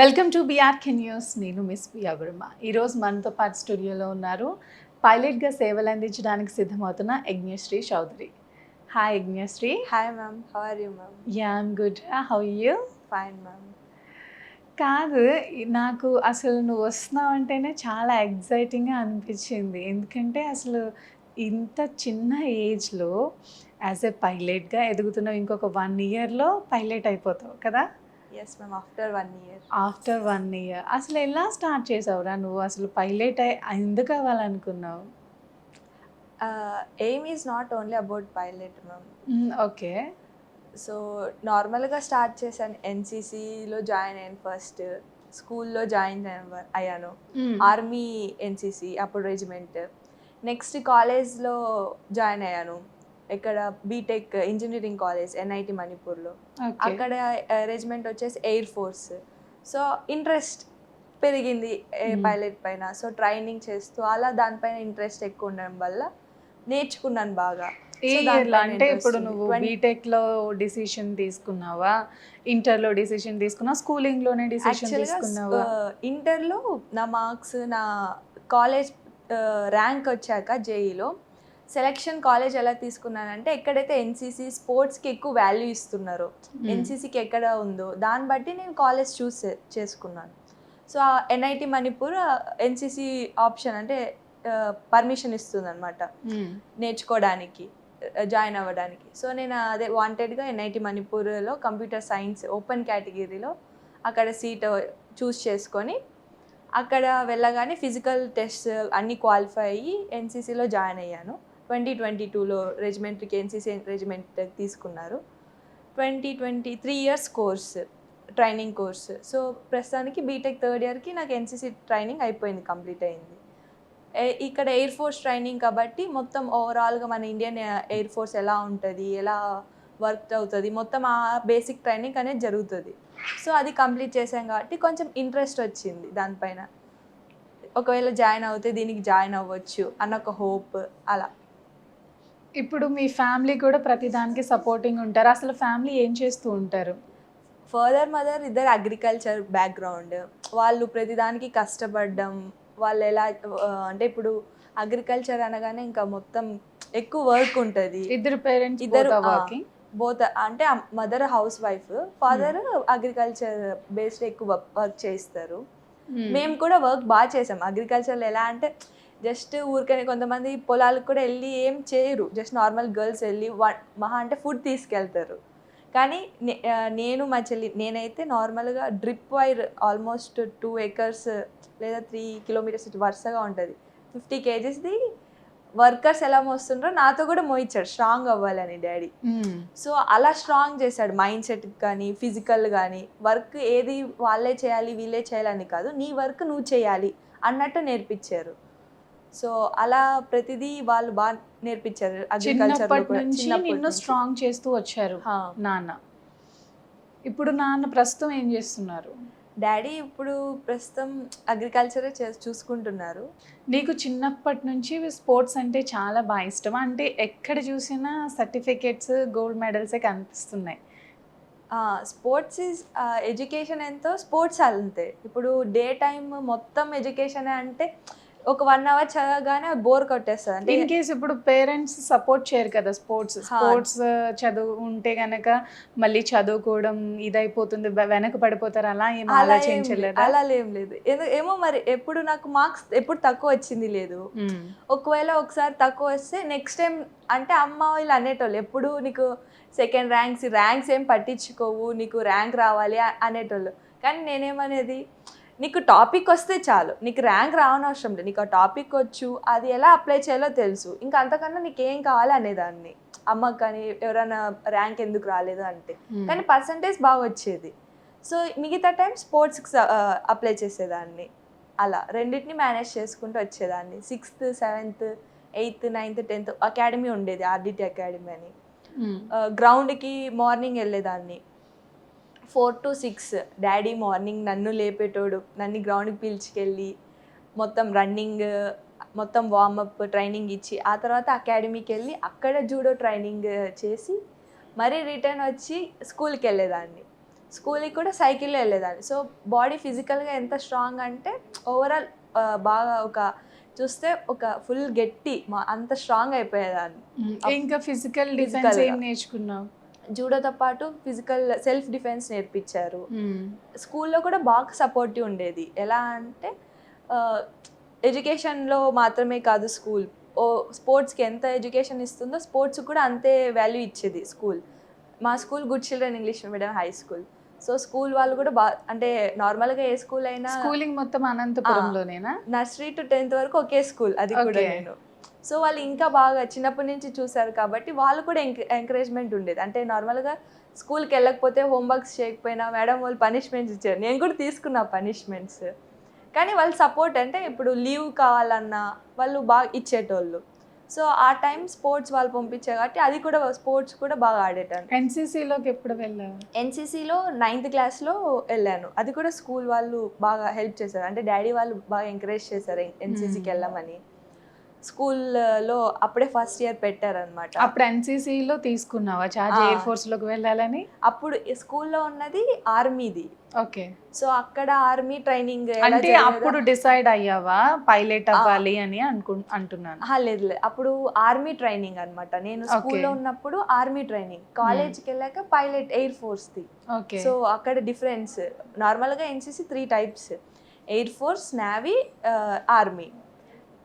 Welcome to BRK news నేను miss Priya Varma ఈరోజు మనతో పాటు స్టూడియోలో ఉన్నారు పైలట్గా సేవలు అందించడానికి సిద్ధమవుతున్న Yagnasri Chowdary. Hi Yagnasri. Hi, ma'am. How are you, ma'am? Yeah I'm good how you Fine, ma'am. కాదు నాకు అసలు నువ్వు వస్తున్నావు అంటేనే చాలా ఎగ్జైటింగ్గా అనిపించింది. ఎందుకంటే అసలు ఇంత చిన్న ఏజ్లో యాజ్ ఎ పైలట్గా ఎదుగుతున్నావు ఇంకొక వన్ ఇయర్లో పైలట్ అయిపోతావు కదా? Yes, ma'am. After one year. After one year అసలు ఎలా స్టార్ట్ చేసావురా నువ్వు? అసలు పైలట్ ఎందుకు అవ్వాలనుకున్నావు? Aim is not only about pilot, ma'am. Okay so నార్మల్గా స్టార్ట్ చేశాను. ఎన్సీసీలో జాయిన్ అయ్యాను ఫస్ట్ స్కూల్లో జాయిన్ అయ్యాను. ఆర్మీ ఎన్సీసీ అప్పుడు రెజిమెంట్ నెక్స్ట్ కాలేజ్లో జాయిన్ అయ్యాను. ఇక్కడ బీటెక్ ఇంజనీరింగ్ కాలేజ్ ఎన్ఐటి మణిపూర్లో అక్కడ అరేంజ్మెంట్ వచ్చేసి ఎయిర్ ఫోర్స్ సో ఇంట్రెస్ట్ పెరిగింది. పైలట్ పైన. సో ట్రైనింగ్ చేస్తూ అలా దానిపైన ఇంట్రెస్ట్ ఎక్కువ ఉండడం వల్ల నేర్చుకున్నాను బాగా. అంటే ఇప్పుడు. నువ్వు Twen- బీటెక్లో డిసిషన్ తీసుకున్నావా? ఇంటర్లో డిసిషన్ తీసుకున్నావా? స్కూలింగ్లోనే డిసిషన్ తీసుకున్నావా? ఇంటర్లో నా మార్క్స్ నా కాలేజ్ ర్యాంక్ వచ్చాక జేఈలో సెలక్షన్ కాలేజ్ ఎలా తీసుకున్నానంటే ఎక్కడైతే ఎన్సీసీ స్పోర్ట్స్కి ఎక్కువ వాల్యూ ఇస్తున్నారో ఎన్సీసీకి ఎక్కడ ఉందో దాన్ని బట్టి నేను కాలేజ్ చూస్ చేసుకున్నాను. So NIT Manipur NCC option అంటే పర్మిషన్ ఇస్తుంది అనమాట నేర్చుకోవడానికి జాయిన్ అవ్వడానికి. సో నేను అదే వాంటెడ్గా ఎన్ఐటి మణిపూర్లో కంప్యూటర్ సైన్స్ ఓపెన్ కేటగిరీలో అక్కడ సీట్ చూస్ చేసుకొని అక్కడ వెళ్ళగానే ఫిజికల్ టెస్ట్ అన్నీ క్వాలిఫై అయ్యి ఎన్సీసీలో జాయిన్ అయ్యాను. ట్వంటీ ట్వంటీ టూలో రెజిమెంట్కి ఎన్సీసీ రెజిమెంట్ తీసుకున్నారు. Twenty twenty three years course training course. So ప్రస్తుతానికి బీటెక్ థర్డ్ ఇయర్కి నాకు ఎన్సీసీ ట్రైనింగ్ అయిపోయింది కంప్లీట్ అయింది. ఏ- ఇక్కడ ఎయిర్ ఫోర్స్ ట్రైనింగ్ కాబట్టి మొత్తం ఓవరాల్గా మన ఇండియన్ ఎయిర్ ఫోర్స్ ఎలా ఉంటుంది ఎలా వర్క్ అవుతుంది మొత్తం ఆ బేసిక్ ట్రైనింగ్ అనేది జరుగుతుంది. సో అది కంప్లీట్ చేసాం కాబట్టి కొంచెం ఇంట్రెస్ట్ వచ్చింది దానిపైన. ఒకవేళ జాయిన్ అవుతే దీనికి జాయిన్ అవ్వచ్చు అన్న ఒక హోప్ అలా. ఇప్పుడు మీ ఫ్యామిలీ కూడా ప్రతిదానికి సపోర్టింగ్ ఉంటారు. అసలు ఫ్యామిలీ ఏం చేస్తూ ఉంటారు? ఫర్దర్ మదర్ ఇద్దరు అగ్రికల్చర్ బ్యాక్గ్రౌండ్. వాళ్ళు ప్రతిదానికి కష్టపడడం వాళ్ళు ఎలా అంటే ఇప్పుడు అగ్రికల్చర్ అనగానే ఇంకా మొత్తం ఎక్కువ వర్క్ ఉంటుంది. ఇద్దరు పేరెంట్స్ ఇద్దరు, బోత్ అంటే mother house wife. Father agriculture based ఎక్కువ వర్క్ చేస్తారు. మేము కూడా వర్క్ బాగా చేసాం. అగ్రికల్చర్లో ఎలా అంటే జస్ట్ ఊరికనే కొంతమంది పొలాలకు కూడా వెళ్ళి ఏం చేయరు. జస్ట్ నార్మల్ గర్ల్స్ వెళ్ళి మహా అంటే ఫుడ్ తీసుకెళ్తారు. కానీ నేను మా చెల్లి నేనైతే నార్మల్గా drip wire almost two acres లేదా త్రీ కిలోమీటర్స్ వరుసగా ఉంటుంది. ఫిఫ్టీ కేజీస్ది వర్కర్స్ ఎలా మోస్తుండ్రో నాతో కూడా మోయించాడు స్ట్రాంగ్ అవ్వాలని డాడీ. సో అలా స్ట్రాంగ్ చేశాడు. మైండ్ సెట్ కానీ ఫిజికల్ కానీ వర్క్ ఏది వాళ్ళే చేయాలి వీళ్ళే చేయాలని కాదు నీ వర్క్ నువ్వు చేయాలి అన్నట్టు నేర్పించారు. సో అలా ప్రతిదీ వాళ్ళు బాగా నేర్పించారు అగ్రికల్చర్ నిన్ను స్ట్రాంగ్ చేస్తూ వచ్చారు నాన్న. ఇప్పుడు నాన్న ప్రస్తుతం ఏం చేస్తున్నారు? డాడీ ఇప్పుడు ప్రస్తుతం అగ్రికల్చరే చూసుకుంటున్నారు. నీకు చిన్నప్పటి నుంచి స్పోర్ట్స్ అంటే చాలా బాగా ఇష్టం అంటే ఎక్కడ చూసినా సర్టిఫికేట్స్ గోల్డ్ మెడల్సే కనిపిస్తున్నాయి. స్పోర్ట్స్ ఈజ్ ఎడ్యుకేషన్ ఎంతో స్పోర్ట్స్ అంతే. ఇప్పుడు డే టైం మొత్తం ఎడ్యుకేషన్ అంటే ఒక వన్ అవర్ చదవగానే బోర్ కొట్టేస్తుంది అంటే ఇన్ కేస్ ఇప్పుడు పేరెంట్స్ సపోర్ట్ చేయరు కదా స్పోర్ట్స్ స్పోర్ట్స్ చదువు ఉంటే గనక మళ్ళీ చదువుకోవడం ఇదైపోతుంది వెనక పడిపోతారు అలా ఏం అలా ఏం లేదు. ఆలోచించలేదా? అలా ఏం లేదు. ఏమో మరి ఎప్పుడు నాకు మార్క్స్ ఎప్పుడు తక్కువ వచ్చింది లేదు. మ్మ్. ఒకవేళ ఒకసారి తక్కువ వస్తే నెక్స్ట్ టైం అంటే అమ్మ వీళ్ళు అనేటోళ్ళు ఎప్పుడు నీకు సెకండ్ ర్యాంక్స్ ర్యాంక్స్ ఏం పట్టించుకోవు నీకు ర్యాంక్ రావాలి అనేటోళ్ళు. కానీ నేనేమనేది నీకు టాపిక్ వస్తే చాలు. నీకు ర్యాంక్ రావనవసరం లేదు. నీకు ఆ టాపిక్ వచ్చు అది ఎలా అప్లై చేయాలో తెలుసు. ఇంకా అంతకన్నా నీకు ఏం కావాలి అనేదాన్ని. అమ్మకి కానీ ఎవరైనా ర్యాంక్ ఎందుకు రాలేదు అంటే. మ్మ్. కానీ పర్సంటేజ్ బాగా వచ్చేది. సో మిగతా టైం స్పోర్ట్స్కి అప్లై చేసేదాన్ని. అలా. రెండింటిని మేనేజ్ చేసుకుంటూ వచ్చేదాన్ని. Sixth seventh eighth ninth tenth academy ఉండేది. ఆర్డిటి అకాడమీ అని. గ్రౌండ్కి మార్నింగ్ వెళ్ళేదాన్ని. Four to six daddy morning నన్ను లేపేటోడు నన్ను గ్రౌండ్కి పిలిచికెళ్ళి మొత్తం రన్నింగ్ మొత్తం వార్మప్ ట్రైనింగ్ ఇచ్చి ఆ తర్వాత అకాడమీకి వెళ్ళి అక్కడ జూడో ట్రైనింగ్ చేసి మరీ రిటర్న్ వచ్చి స్కూల్కి వెళ్ళేదాన్ని. స్కూల్కి కూడా సైకిల్లో వెళ్ళేదాన్ని. సో బాడీ ఫిజికల్గా ఎంత స్ట్రాంగ్ అంటే ఓవరాల్ బాగా ఒక చూస్తే ఒక ఫుల్ గట్టి అంత స్ట్రాంగ్ అయిపోయేదాన్ని. ఇంకా ఫిజికల్ డిఫెన్స్ Physical ఏం. నేర్చుకున్నావు? జూడోతో పాటు ఫిజికల్ సెల్ఫ్ డిఫెన్స్ నేర్పించారు. స్కూల్లో కూడా బాగా సపోర్టివ్ ఉండేది. ఎలా అంటే ఎడ్యుకేషన్లో మాత్రమే కాదు స్కూల్. ఓ స్పోర్ట్స్కి ఎంత ఎడ్యుకేషన్ ఇస్తుందో స్పోర్ట్స్ కూడా అంతే వాల్యూ ఇచ్చేది స్కూల్. మా school good children English medium high school. So school వాళ్ళు కూడా బా అంటే నార్మల్గా ఏ స్కూల్ అయినా స్కూలింగ్ మొత్తం అనంతపురంలోనేనా? నర్సరీ టు టెన్త్ వరకు ఒకే స్కూల్. అది కూడా. నేను. సో వాళ్ళు ఇంకా బాగా చిన్నప్పటి నుంచి చూసారు కాబట్టి వాళ్ళు కూడా ఎంకరేజ్మెంట్ ఉండేది. అంటే నార్మల్గా స్కూల్కి వెళ్ళకపోతే హోంవర్క్స్ చేయకపోయినా మేడం వాళ్ళు పనిష్మెంట్స్ ఇచ్చారు నేను కూడా తీసుకున్నా పనిష్మెంట్స్ కానీ వాళ్ళు సపోర్ట్ అంటే ఇప్పుడు లీవ్ కావాలన్నా వాళ్ళు బాగా ఇచ్చేటోళ్ళు. సో ఆ టైం స్పోర్ట్స్ వాళ్ళు పంపించారు కాబట్టి అది కూడా స్పోర్ట్స్ కూడా బాగా ఆడేటాను ఎన్సీసీలోకి ఎప్పుడు వెళ్ళావు ఎన్సీసీలో నైన్త్ క్లాస్లో వెళ్ళాను. అది కూడా స్కూల్ వాళ్ళు బాగా హెల్ప్ చేశారు. అంటే డాడీ వాళ్ళు బాగా ఎంకరేజ్ చేశారు ఎన్సీసీకి. వెళ్ళమని. స్కూల్లో అప్పుడే ఫస్ట్ ఇయర్ పెట్టారనమాట అప్పుడు ఎన్సీసీలో తీసుకున్నావా? చార్జ్. ఎయిర్ ఫోర్స్లోకి వెళ్ళాలని? అప్పుడు స్కూల్లో ఉన్నది ఆర్మీది ఓకే. సో అక్కడ ఆర్మీ ట్రైనింగ్ అంటే అప్పుడు డిసైడ్ అయ్యావా? పైలట్ అవ్వాలి అని అనుకు అంటున్నాను. లేదు లేదు. అప్పుడు ఆర్మీ ట్రైనింగ్ అన్నమాట. నేను. స్కూల్లో ఉన్నప్పుడు ఆర్మీ ట్రైనింగ్ కాలేజ్కి వెళ్ళాక పైలట్ ఎయిర్ ఫోర్స్ది ఓకే. సో అక్కడ డిఫరెన్స్ నార్మల్గా NCC three types air force navy army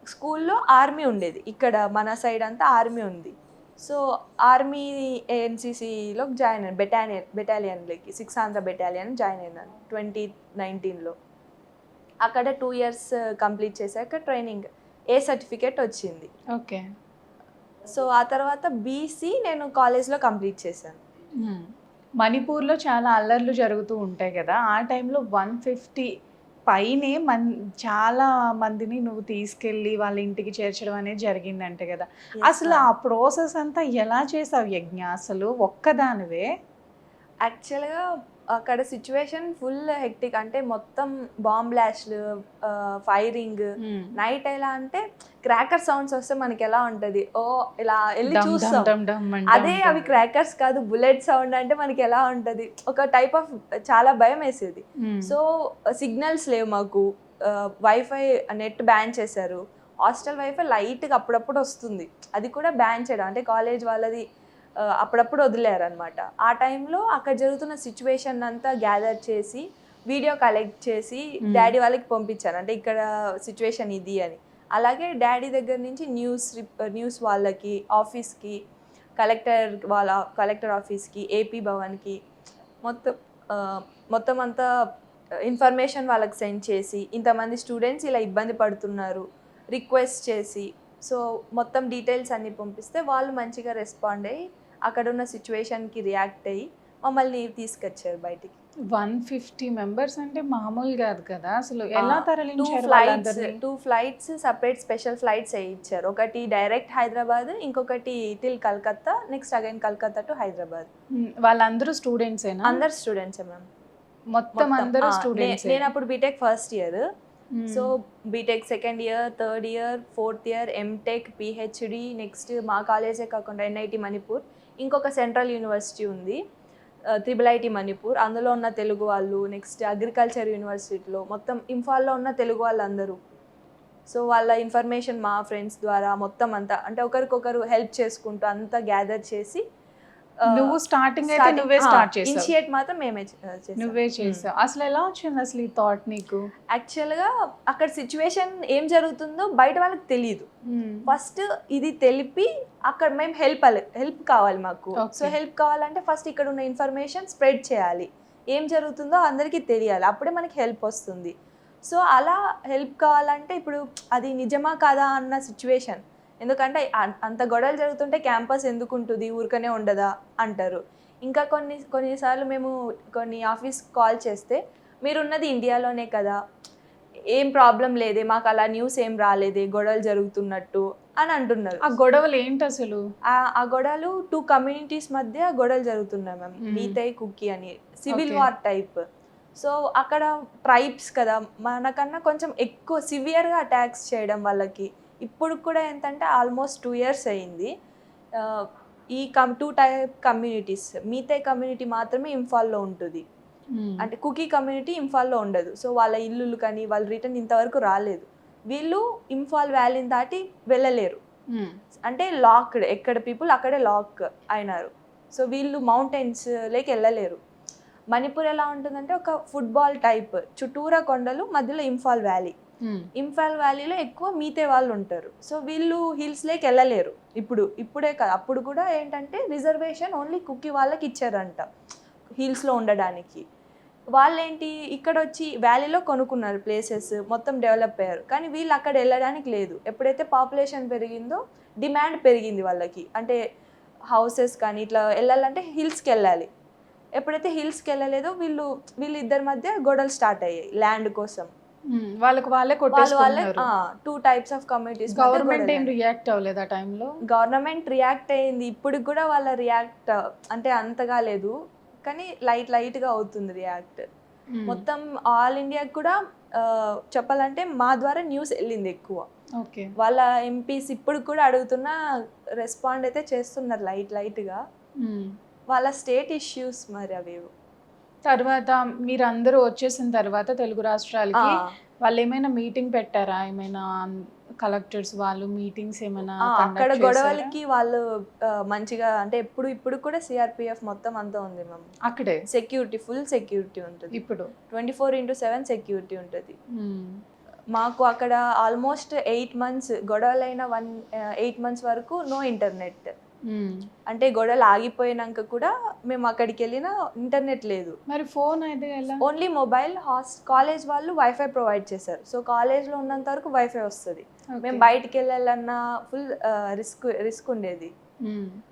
స్కూల్లో ఆర్మీ ఉండేది. ఇక్కడ మన సైడ్ అంతా ఆర్మీ ఉంది. సో ఆర్మీ ఎన్సీసీలో జాయిన్ అయ్యాను. బెటాలియన్ బెటాలియన్లోకి సిక్స్ ఆంధ్ర బెటాలియన్ జాయిన్ అయినాను ట్వంటీ నైన్టీన్లో. అక్కడ టూ ఇయర్స్ కంప్లీట్ చేశాక ట్రైనింగ్ ఏ సర్టిఫికేట్ వచ్చింది. ఓకే. సో ఆ తర్వాత బీసీ నేను కాలేజ్లో కంప్లీట్ చేశాను. మణిపూర్లో చాలా అల్లర్లు జరుగుతూ ఉంటాయి కదా. ఆ టైంలో వన్ ఫిఫ్టీ పైనే మన్ చాలా మందిని నువ్వు తీసుకెళ్ళి వాళ్ళ ఇంటికి చేర్చడం అనేది జరిగిందంటే కదా. అసలు ఆ ప్రాసెస్ అంతా ఎలా చేసావు యజ్ఞ? అసలు ఒక్కదానివే? యాక్చువల్గా అక్కడ సిచ్యువేషన్ ఫుల్ హెక్టిక్ అంటే మొత్తం బాంబ్ బ్లాస్ట్లు ఫైరింగ్ నైట్ ఎలా అంటే క్రాకర్ సౌండ్స్ వస్తే మనకి ఎలా ఉంటది? ఓ ఇలా వెళ్ళి చూస్తాం. అదే అవి. క్రాకర్స్ కాదు బుల్లెట్ సౌండ్ అంటే మనకి ఎలా ఉంటది? ఒక టైప్ ఆఫ్ చాలా భయం వేసేది. సో సిగ్నల్స్ లేవు మాకు. వైఫై నెట్ బ్యాన్ చేశారు. హాస్టల్ వైఫై లైట్గా అప్పుడప్పుడు వస్తుంది. అది కూడా బ్యాన్ చేయడం. అంటే కాలేజ్ వాళ్ళది అప్పుడప్పుడు వదిలేరు అనమాట ఆ టైంలో అక్కడ జరుగుతున్న సిచ్యువేషన్ అంతా గ్యాదర్ చేసి వీడియో కలెక్ట్ చేసి. డాడీ వాళ్ళకి పంపించాను అంటే ఇక్కడ సిచ్యువేషన్ ఇది అని. అలాగే డాడీ దగ్గర నుంచి న్యూస్ న్యూస్ వాళ్ళకి ఆఫీస్కి కలెక్టర్ వాళ్ళ కలెక్టర్ ఆఫీస్కి ఏపీ భవన్కి మొత్తం మొత్తం అంతా ఇన్ఫర్మేషన్ వాళ్ళకి సెండ్ చేసి ఇంతమంది స్టూడెంట్స్ ఇలా ఇబ్బంది పడుతున్నారు రిక్వెస్ట్ చేసి. సో మొత్తం డీటెయిల్స్ అన్ని పంపిస్తే వాళ్ళు మంచిగా రెస్పాండ్ అయ్యి అక్కడ ఉన్న సిచ్యువేషన్కి రియాక్ట్ అయ్యి మమ్మల్ని తీసుకొచ్చారు బయటికి. వన్ ఫిఫ్టీ మెంబర్స్ అంటే మామూలు కాదు కదా. అసలు ఎలా టూ తరలించారు flights? Two flights separate special flights ఇచ్చారు ఒకటి డైరెక్ట్ హైదరాబాద్ ఇంకొకటి till Calcutta next again Calcutta to Hyderabad. వాళ్ళందరూ స్టూడెంట్స్ అందరు స్టూడెంట్స్ మ్యామ్ మొత్తం అందరూ స్టూడెంట్స్ నేను అప్పుడు BTech first year so BTech second year third year fourth year MTech PhD next మా కాలేజే కాకుండా ఎన్ఐటి మణిపూర్ ఇంకొక సెంట్రల్ యూనివర్సిటీ ఉంది త్రిబుల్ ఐటీ మణిపూర్. అందులో ఉన్న తెలుగు వాళ్ళు నెక్స్ట్ అగ్రికల్చర్ యూనివర్సిటీలో మొత్తం ఇంఫాల్లో ఉన్న తెలుగు వాళ్ళందరూ. సో వాళ్ళ ఇన్ఫర్మేషన్ మా ఫ్రెండ్స్ ద్వారా మొత్తం అంతా అంటే ఒకరికొకరు హెల్ప్ చేసుకుంటూ అంతా గ్యాదర్ చేసి నువ్వు స్టార్టింగ్ అయితే నువ్వే స్టార్ట్ చేసావు. ఇనిషియేట్ మాత్రం మేమే. నువ్వే చేసావు. అసలు ఎలా వచ్చింది అసలు ఈ థాట్ నీకు? యాక్చువల్గా అక్కడ సిచ్యువేషన్ ఏం జరుగుతుందో బయట వాళ్ళకి తెలియదు. ఫస్ట్ ఇది తెలిపి అక్కడ మేము హెల్ప్ హెల్ప్ కావాలి మాకు. సో హెల్ప్ కావాలంటే ఫస్ట్ ఇక్కడ ఉన్న ఇన్ఫర్మేషన్ స్ప్రెడ్ చేయాలి. ఏం జరుగుతుందో అందరికీ తెలియాలి. అప్పుడే మనకి హెల్ప్ వస్తుంది. సో అలా హెల్ప్ కావాలంటే ఇప్పుడు అది నిజమా కాదా అన్న సిచ్యువేషన్ ఎందుకంటే అంత గొడవలు జరుగుతుంటే క్యాంపస్ ఎందుకు ఉంటుంది ఊరికనే ఉండదా? అంటారు. ఇంకా కొన్ని కొన్నిసార్లు మేము కొన్ని ఆఫీస్ కాల్ చేస్తే మీరున్నది ఇండియాలోనే కదా ఏం ప్రాబ్లం లేదే మాకు అలా న్యూస్ ఏం రాలేదే గొడవలు జరుగుతున్నట్టు అని అంటున్నారు. ఆ గొడవలు ఏంటి అసలు ఆ- గొడవలు టూ కమ్యూనిటీస్ మధ్య గొడవలు జరుగుతున్నాయి మ్యామ్. మీతై కుక్కీ అని. సివిల్. War type. సో అక్కడ ట్రైబ్స్ కదా మనకన్నా కొంచెం ఎక్కువ సివియర్గా అటాక్స్ చేయడం వాళ్ళకి. ఇప్పుడు కూడా ఏంటంటే ఆల్మోస్ట్ టూ ఇయర్స్ అయింది ఆ, ఈ come two type communities Meitei community మాత్రమే ఇంఫాల్లో ఉంటుంది. మ్మ్. అంటే కుకీ కమ్యూనిటీ ఇంఫాల్లో ఉండదు. సో వాళ్ళ ఇల్లులు కానీ వాళ్ళు రిటర్న్ ఇంతవరకు రాలేదు. వీళ్ళు ఇంఫాల్ వ్యాలీని దాటి వెళ్ళలేరు. మ్మ్. అంటే లాక్డ్ ఎక్కడ పీపుల్ అక్కడే లాక్ అయినారు. సో వీళ్ళు మౌంటైన్స్ లేకి వెళ్ళలేరు. మణిపూర్ ఎలా ఉంటుందంటే ఒక ఫుట్బాల్ టైప్ చుట్టూరా కొండలు మధ్యలో ఇంఫాల్ వ్యాలీ. Hmm. ఇంఫాల్ వ్యాలీలో ఎక్కువ మీతే వాళ్ళు ఉంటారు. సో వీళ్ళు హిల్స్లోకి వెళ్ళలేరు. ఇప్పుడు ఇప్పుడే కాదు అప్పుడు కూడా ఏంటంటే రిజర్వేషన్ ఓన్లీ కుక్కీ వాళ్ళకి ఇచ్చారంట. హిల్స్లో ఉండడానికి. వాళ్ళేంటి ఇక్కడ వచ్చి వ్యాలీలో కొనుక్కున్నారు ప్లేసెస్ మొత్తం డెవలప్ అయ్యారు. కానీ వీళ్ళు అక్కడ వెళ్ళడానికి లేదు. ఎప్పుడైతే పాపులేషన్ పెరిగిందో డిమాండ్ పెరిగింది వాళ్ళకి. అంటే హౌసెస్ కానీ ఇట్లా వెళ్ళాలంటే హిల్స్కి వెళ్ళాలి. ఎప్పుడైతే హిల్స్కి వెళ్ళలేదో వీళ్ళు వీళ్ళు ఇద్దరి మధ్య గొడవలు స్టార్ట్ అయ్యాయి. ల్యాండ్ కోసం. వాళ్ళకి వాళ్ళే వాళ్ళు వాళ్ళే two types of communities government ఏం రియాక్ట్ అవ్వలేదు ఆ టైంలో గవర్నమెంట్ రియాక్ట్ అయింది. ఇప్పుడు కూడా వాళ్ళ రియాక్ట్ అంటే అంతగా లేదు. కానీ లైట్ లైట్గా అవుతుంది రియాక్ట్ మొత్తం ఆల్ ఇండియాకి కూడా చెప్పాలంటే మా ద్వారా న్యూస్ వెళ్ళింది ఎక్కువ. ఓకే. వాళ్ళ ఎంపీస్ ఇప్పుడు కూడా అడుగుతున్నా రెస్పాండ్ అయితే చేస్తున్నారు లైట్ లైట్గా. వాళ్ళ స్టేట్ ఇష్యూస్ మరి అవి తర్వాత మీరు అందరూ వచ్చేసిన తర్వాత తెలుగు రాష్ట్రాలకి వాళ్ళు ఏమైనా మీటింగ్ పెట్టారా? ఏమైనా కలెక్టర్స్ వాళ్ళు మీటింగ్స్ ఏమైనా అక్కడ? గొడవలకి వాళ్ళు మంచిగా అంటే ఎప్పుడు ఇప్పుడు కూడా సిఆర్పిఎఫ్ మొత్తం అంతా ఉంది మ్యామ్ అక్కడే? సెక్యూరిటీ ఫుల్ సెక్యూరిటీ ఉంటుంది. ఇప్పుడు? Twenty four into seven security ఉంటుంది. మాకు అక్కడ ఆల్మోస్ట్ ఎయిట్ మంత్స్ గొడవలైన వన్ ఎయిట్ మంత్స్ వరకు నో ఇంటర్నెట్. అంటే గొడవలు ఆగిపోయినాక కూడా మేము అక్కడికి వెళ్ళినా ఇంటర్నెట్ లేదు. మరి ఫోన్ అయితే ఓన్లీ మొబైల్ హాస్ కాలేజ్ వాళ్ళు వైఫై ప్రొవైడ్ చేశారు. సో కాలేజ్లో ఉన్నంత వరకు వైఫై వస్తుంది. మేము బయటికి వెళ్ళాలన్నా ఫుల్ రిస్క్ రిస్క్ ఉండేది.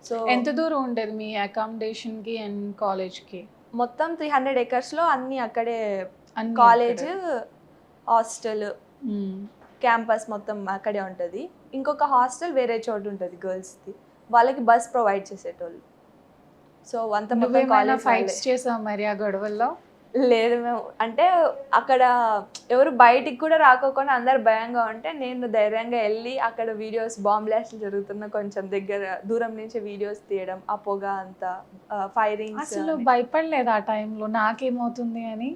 సో ఎంత దూరం ఉండేది మీ అకామిడేషన్కి అండ్ కాలేజ్కి? మొత్తం త్రీ హండ్రెడ్ ఎకర్స్లో అన్నీ అక్కడే కాలేజ్. హాస్టల్. క్యాంపస్ మొత్తం అక్కడే ఉంటుంది. ఇంకొక హాస్టల్ వేరే చోటు ఉంటుంది గర్ల్స్ది వాళ్ళకి బస్ ప్రొవైడ్ చేసేటోళ్ళు. సో అంత ఫైట్స్ చేసావు మరి ఆ గొడవల్లో? లేదు మేము అంటే అక్కడ ఎవరు బయటికి కూడా రాకోకుండా అందరు భయంగా ఉంటే నేను ధైర్యంగా వెళ్ళి అక్కడ వీడియోస్ బాంబ్ బ్లాస్ట్లు జరుగుతున్న కొంచెం దగ్గర దూరం నుంచి వీడియోస్ తీయడం ఆ పొగ అంతా ఫైరింగ్ అసలు భయపడలేదు ఆ టైంలో నాకేమవుతుంది అని?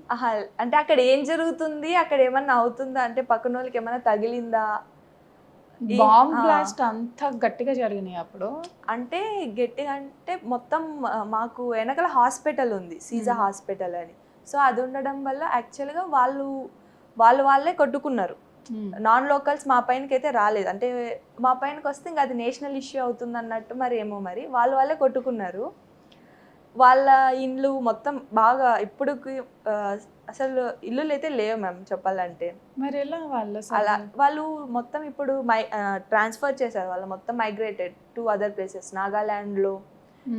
అంటే అక్కడ ఏం జరుగుతుంది? అక్కడ ఏమన్నా అవుతుందా? అంటే పక్కన వాళ్ళకి ఏమన్నా తగిలిందా? బాంబ్. బ్లాస్ట్ అంత గట్టిగా జరిగినాయి అప్పుడు అంటే గట్టిగా అంటే మొత్తం మాకు వెనకాల హాస్పిటల్ ఉంది సీజా మ్మ్. హాస్పిటల్ అని సో అది ఉండడం వల్ల యాక్చువల్గా వాళ్ళు వాళ్ళు వాళ్ళే కొట్టుకున్నారు మ్మ్. నాన్ లోకల్స్ మా పైనకి అయితే రాలేదు అంటే మా పైనకి వస్తే ఇంకా అది నేషనల్ ఇష్యూ అవుతుంది అన్నట్టు మరి ఏమో మరి వాళ్ళు వాళ్ళే కొట్టుకున్నారు వాళ్ళ ఇండ్లు మొత్తం బాగా ఇప్పుడు అసలు ఇల్లులు అయితే లేవు మ్యామ్ చెప్పాలంటే. మరి ఎలా వాళ్ళు? అలా వాళ్ళు మొత్తం ఇప్పుడు మై ట్రాన్స్ఫర్ చేశారు. వాళ్ళు మొత్తం మైగ్రేటెడ్ టు అదర్ ప్లేసెస్ నాగాల్యాండ్లో.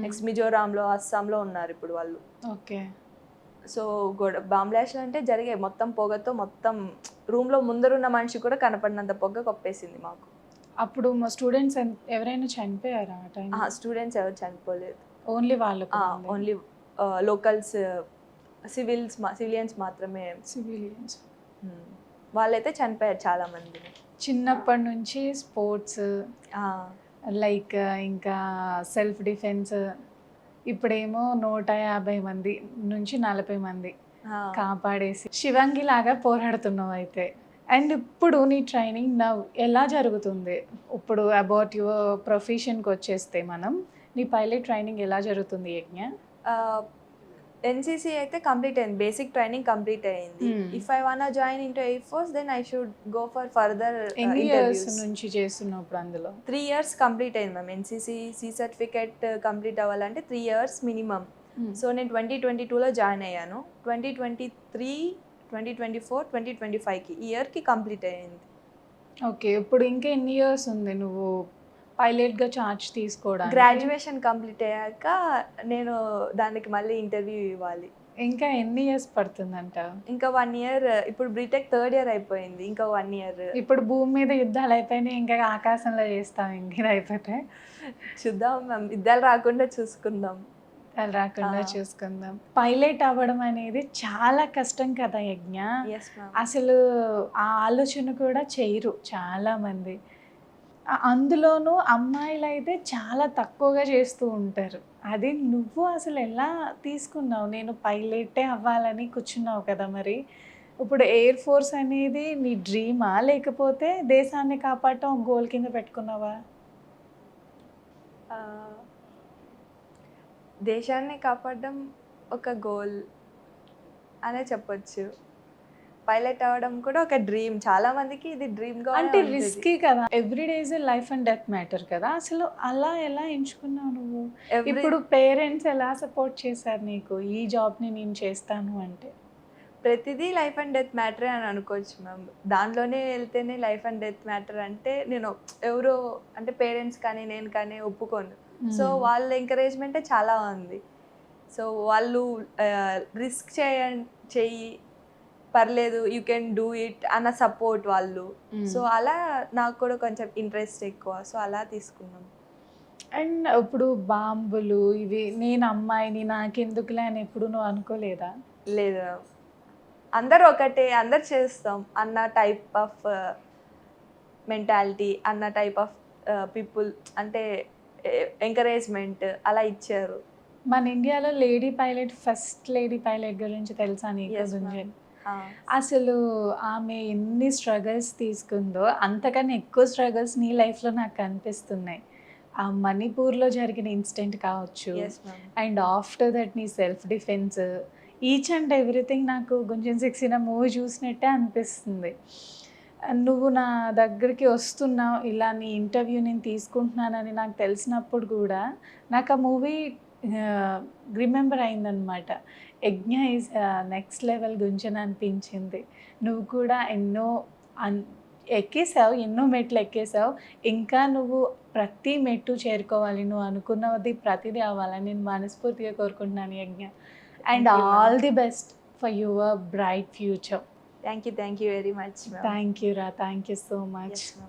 నెక్స్ట్ మిజోరాంలో అస్సాంలో ఉన్నారు ఇప్పుడు వాళ్ళు. ఓకే. సో గొడ బాంబ్లాస్ట్లు అంటే జరిగాయి. మొత్తం పొగతో మొత్తం రూమ్లో ముందరున్న మనిషి కూడా కనపడినంత పొగ కొప్పేసింది మాకు. అప్పుడు మా స్టూడెంట్స్ ఎవరైనా చనిపోయారా స్టూడెంట్స్ ఎవరు చనిపోలేదు. ఓన్లీ వాళ్ళకు ఓన్లీ లోకల్స్ సివిల్స్ సివిలియన్స్ మాత్రమే. సివిలియన్స్ వాళ్ళైతే చనిపోయారు చాలా మంది చిన్నప్పటి నుంచి స్పోర్ట్స్ లైక్ ఇంకా సెల్ఫ్ డిఫెన్స్ ఇప్పుడేమో నూట యాభై మంది నుంచి నలభై మంది కాపాడేసి శివంగి లాగా పోరాడుతున్నావు అయితే. అండ్ ఇప్పుడు నీ ట్రైనింగ్ నా ఎలా జరుగుతుంది? ఇప్పుడు అబౌట్ యువర్ ప్రొఫెషన్కి వచ్చేస్తే మనం నీ పైలట్ ట్రైనింగ్ ఎలా జరుగుతుంది యజ్ఞ? ఎన్సీసీ అయితే కంప్లీట్ అయింది. బేసిక్ ట్రైనింగ్ కంప్లీట్ అయింది. If I want join into air force then I should go for further ఎన్ని ఇయర్స్ నుంచి చేస్తున్నావు ఇప్పుడు అందులో? త్రీ ఇయర్స్ కంప్లీట్ అయింది ma'am NCC C certificate complete అవ్వాలంటే త్రీ ఇయర్స్ మినిమం సో నేను ట్వంటీ ట్వంటీ టూలో జాయిన్ అయ్యాను. Twenty twenty three twenty twenty four twenty twenty ఫైవ్కి ఇయర్కి కంప్లీట్ అయ్యింది ఓకే ఇప్పుడు ఇంకా ఎన్ని ఇయర్స్ ఉంది నువ్వు పైలట్గా ఛార్జ్ తీసుకోవడానికి? గ్రాడ్యుయేషన్ కంప్లీట్ అయ్యాక నేను దానికి మళ్ళీ ఇంటర్వ్యూ ఇవ్వాలి. ఇంకా ఎన్ని ఇయర్స్ పడుతుందంట? ఇంకా వన్ ఇయర్ ఇప్పుడు బీటెక్ థర్డ్ ఇయర్ అయిపోయింది. ఇంకా వన్ ఇయర్ ఇప్పుడు భూమి మీద యుద్ధాలు అయిపోయినాయి. ఇంకా ఆకాశంలో చేస్తాం ఇంక అయిపోతే చూద్దాం మ్యామ్. యుద్ధాలు రాకుండా చూసుకుందాం. అలా రాకుండా. చూసుకుందాం. పైలట్ అవ్వడం అనేది చాలా కష్టం కదా యజ్ఞ. అసలు ఆ ఆలోచన కూడా చేయరు చాలా మంది అందులోనూ అమ్మాయిలు అయితే చాలా తక్కువగా చేస్తూ ఉంటారు. అది నువ్వు అసలు ఎలా తీసుకున్నావు? నేను పైలటే అవ్వాలని కూర్చున్నావు కదా మరి. ఇప్పుడు ఎయిర్ ఫోర్స్ అనేది నీ డ్రీమా లేకపోతే దేశాన్ని కాపాడటం గోల్ కింద పెట్టుకున్నావా? దేశాన్ని కాపాడడం ఒక గోల్ అనే చెప్పొచ్చు. పైలట్ అవ్వడం కూడా ఒక డ్రీమ్. చాలా మందికి ఇది డ్రీమ్గా అంటే రిస్కీ కదా. Every days life and death matter కదా. అసలు అలా ఎలా ఎంచుకున్నావు నువ్వు? ఇప్పుడు పేరెంట్స్ ఎలా సపోర్ట్ చేశారు నీకు? ఈ జాబ్ని నేను చేస్తాను అంటే? ప్రతిదీ లైఫ్ అండ్ డెత్ మ్యాటరే అని అనుకోవచ్చు మ్యామ్. దాంట్లోనే వెళ్తేనే లైఫ్ అండ్ డెత్ మ్యాటర్ అంటే నేను ఎవరో అంటే పేరెంట్స్ కానీ నేను కానీ ఒప్పుకోను. సో. వాళ్ళ ఎంకరేజ్మెంటే చాలా ఉంది. సో వాళ్ళు రిస్క్ చేయ చెయ్యి పర్లేదు యూ కెన్ డూ ఇట్ అన్న సపోర్ట్ వాళ్ళు. Hmm. సో అలా నాకు కూడా కొంచెం ఇంట్రెస్ట్ ఎక్కువ. సో అలా తీసుకున్నాం. అండ్ ఇప్పుడు బాంబులు ఇవి నేను అమ్మాయిని నాకెందుకులే అని ఎప్పుడు నువ్వు అనుకోలేదా? లేదు. అందరు ఒకటే అందరు చేస్తాం అన్న టైప్ ఆఫ్ మెంటాలిటీ అన్న టైప్ ఆఫ్ పీపుల్ అంటే ఎంకరేజ్మెంట్ అలా ఇచ్చారు. మన ఇండియాలో lady pilot first lady pilot గురించి తెలుసా నీకు. గుంజన్ అసలు ఆమె ఎన్ని స్ట్రగల్స్ తీసుకుందో అంతకన్నా ఎక్కువ స్ట్రగల్స్ నీ లైఫ్లో నాకు కనిపిస్తున్నాయి. ఆ మణిపూర్లో జరిగిన ఇన్సిడెంట్ కావచ్చు. అండ్ ఆఫ్టర్ దట్ నీ self defence each and everything నాకు కొంచెం సిక్సిన మూవీ చూసినట్టే అనిపిస్తుంది. నువ్వు నా దగ్గరికి వస్తున్నావు ఇలా నీ ఇంటర్వ్యూ నేను తీసుకుంటున్నానని నాకు తెలిసినప్పుడు కూడా నాకు ఆ మూవీ రిమెంబర్ అయిందనమాట యజ్ఞ ఈజ్ నెక్స్ట్ లెవెల్ గుంజన అనిపించింది. నువ్వు కూడా ఎన్నో అన్ ఎక్కేసావు ఎన్నో మెట్లు ఎక్కేసావు. ఇంకా నువ్వు ప్రతి మెట్టు చేరుకోవాలి నువ్వు అనుకున్నది ప్రతిదీ అవ్వాలని నేను మనస్ఫూర్తిగా కోరుకుంటున్నాను Yagna. And. All the best for your bright future thank you thank you very much thank you రా థ్యాంక్ యూ సో మచ్.